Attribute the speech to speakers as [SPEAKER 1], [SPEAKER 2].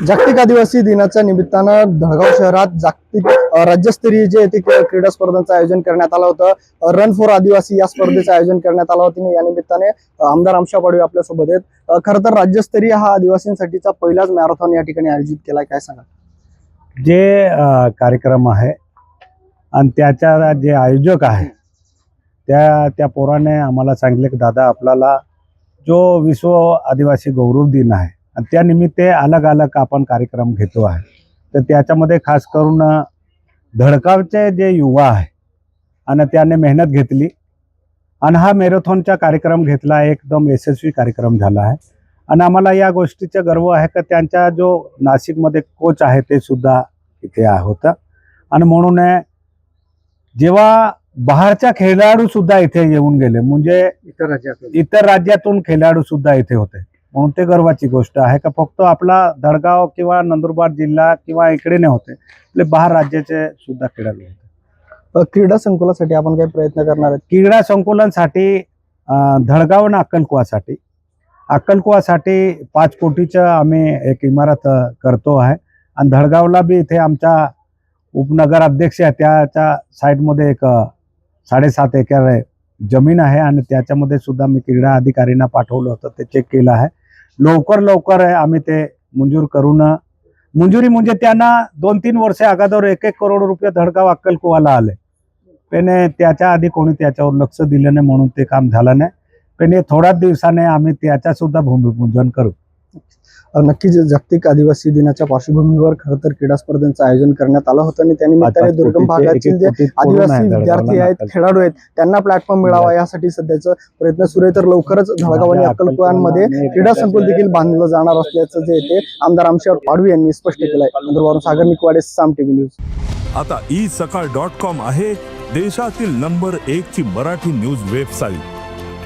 [SPEAKER 1] जागतिक आदिवासी दिनाच्या निमित्तानं धळगाव शहरात जागतिक राज्यस्तरीय जे येथे क्रीडा स्पर्धांचं आयोजन करण्यात आलं होतं रन फॉर आदिवासी या स्पर्धेचं आयोजन करण्यात आलं होतं. आणि या निमित्ताने आमदार आमशा पाडवी आपल्यासोबत आहेत. खरं तर राज्यस्तरीय हा आदिवासींसाठीचा पहिलाच मॅरेथॉन या ठिकाणी आयोजित केलाय. काय सांगा
[SPEAKER 2] जे कार्यक्रम आहे आणि त्याच्या जे आयोजक आहे त्या त्या पोराने आम्हाला सांगितले की दादा आपल्याला जो विश्व आदिवासी गौरव दिन आहे आणि त्यानिमित्त अलग अलग आपण कार्यक्रम घेतो आहे. तर त्याच्यामध्ये खास करून धडकावचे जे युवा आहे आणि त्याने मेहनत घेतली आणि हा मॅरेथॉनचा कार्यक्रम घेतला एकदम यशस्वी कार्यक्रम झाला आहे. आणि आम्हाला या गोष्टीचा गर्व आहे का त्यांचा जो नाशिकमध्ये कोच आहे ते सुद्धा इथे होतं आणि म्हणून जेव्हा बाहेरच्या खेळाडू सुद्धा इथे येऊन गेले म्हणजे
[SPEAKER 1] इतर
[SPEAKER 2] राज्यातून खेळाडू सुद्धा इथे होते म्हणून ते गर्वाची गोष्ट आहे का फक्त आपला धडगाव किंवा नंदुरबार जिल्हा किंवा इकडे नाही होते आपले बाहेर राज्याचे सुद्धा खेळाडू होते.
[SPEAKER 1] क्रीडा संकुलासाठी आपण काही प्रयत्न करणार आहेत?
[SPEAKER 2] क्रीडा संकुलनसाठी अं, धडगाव आणि अक्कलकुवासाठी. अक्कलकुवासाठी पाच कोटीचं आम्ही एक इमारत करतो आहे. आणि धडगावला बी इथे आमच्या उपनगर अध्यक्ष आहे त्याच्या साईडमध्ये एक साडेसात एकर जमीन आहे आणि त्याच्यामध्ये सुद्धा मी क्रीडा अधिकाऱ्यांना पाठवलं होतं ते चेक केलं आहे. लवकर लवकर आहे आम्ही ते मंजूर करून मंजुरी म्हणजे त्यांना दोन तीन वर्षे अगोदर एक एक करोड रुपये धडगाव अक्कलकुवाला आले. पेने त्याच्या आधी कोणी त्याच्यावर लक्ष दिलं नाही म्हणून ते काम झालं नाही. पेने थोड्याच दिवसाने आम्ही त्याच्या सुद्धा भूमिपूजन करू.
[SPEAKER 1] नक्कीच जागतिक आदिवासी दिनाच्या पार्श्वभूमीवर खरं तर क्रीडा स्पर्धांचं आयोजन करण्यात आलं होतं आणि त्यानिमित्ताने दुर्गम भागातील जे आदिवासी
[SPEAKER 2] आहे
[SPEAKER 1] विद्यार्थी आहेत. खेळाडू आहेत त्यांना प्लॅटफॉर्म मिळावा यासाठी सध्याचं प्रयत्न सुरू आहे. तर लवकरच धडगाव आणि अक्कलकुवांमध्ये क्रीडा संकुल देखील बांधलं जाणार असल्याचं जे येते आमदार आमशेर पाडवी यांनी स्पष्ट केलंय. नंदुरबारून सागर निकवाडे साम टीव्ही न्यूज.
[SPEAKER 3] आता ई सकाळ डॉट कॉम आहे देशातील नंबर एक ची मराठी न्यूज वेबसाईट.